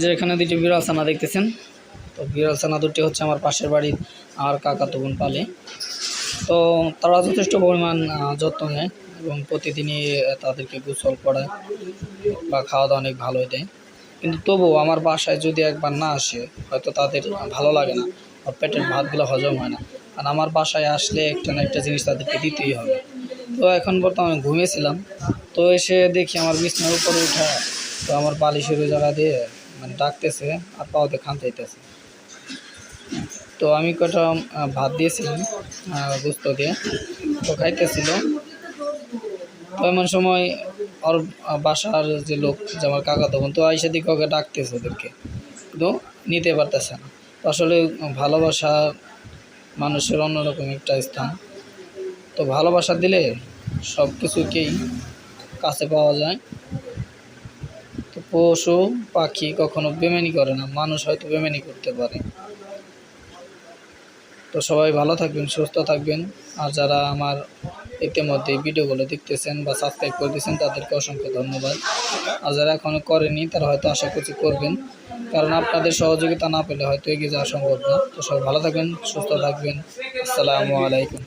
যে এখানে দুটি বিড়াল ছানা দেখতেছেন। তো বিড়াল ছানা দুটি হচ্ছে আমার পাশের বাড়ির আর কাকা বোন পালে। তো তারা যথেষ্ট পরিমাণ যত্ন নেয় এবং প্রতিদিনই তাদেরকে গোসল করায় বা খাওয়া দাওয়া অনেক ভালোই দেয়। কিন্তু তবুও আমার বাসায় যদি একবার না আসে, হয়তো তাদের ভালো লাগে না বা পেটের ভাতগুলো হজম হয় না। আর আমার বাসায় আসলে একটা না একটা জিনিস তাদেরকে দিতেই হবে। তো এখন বর্তমানে ঘুমিয়েছিলাম। তো এসে দেখি আমার বিছনার উপরে উঠা, তো আমার বালিশের ওই জায়গা দিয়ে মানে ডাকতেছে আর পাওয়াতে খামচাইতেছে তো আমি কটা ভাত দিয়েছিলাম দিয়ে তো খাইতেছিল। তো এমন সময় ওর বাসার যে লোক, যে আমার কাকা তখন তো আইসা দিকে ওকে ডাকতেছে ওদেরকে। কিন্তু নিতে পারতেছে না। তো আসলে ভালোবাসা মানুষের অন্যরকম একটা স্থান। তো ভালোবাসা দিলে সব কিছুকেই কাছে পাওয়া যায়। পশু, পাখি কখনো বেমানি করে না, মানুষ হয়তো বেমানি করতে পারে। তো সবাই ভালো থাকবেন, সুস্থ থাকবেন। আর যারা আমার ইতিমধ্যে ভিডিওগুলো দেখতেছেন বা সাবস্ক্রাইব করে দিয়েছেন, তাদেরকে অসংখ্য ধন্যবাদ। আর যারা এখনও করেনি, তারা হয়তো আশা করছি করবেন। কারণ আপনাদের সহযোগিতা না পেলে হয়তো এগিয়ে যাওয়া সম্ভব না। তো সবাই ভালো থাকবেন, সুস্থ থাকবেন। আসসালামু আলাইকুম।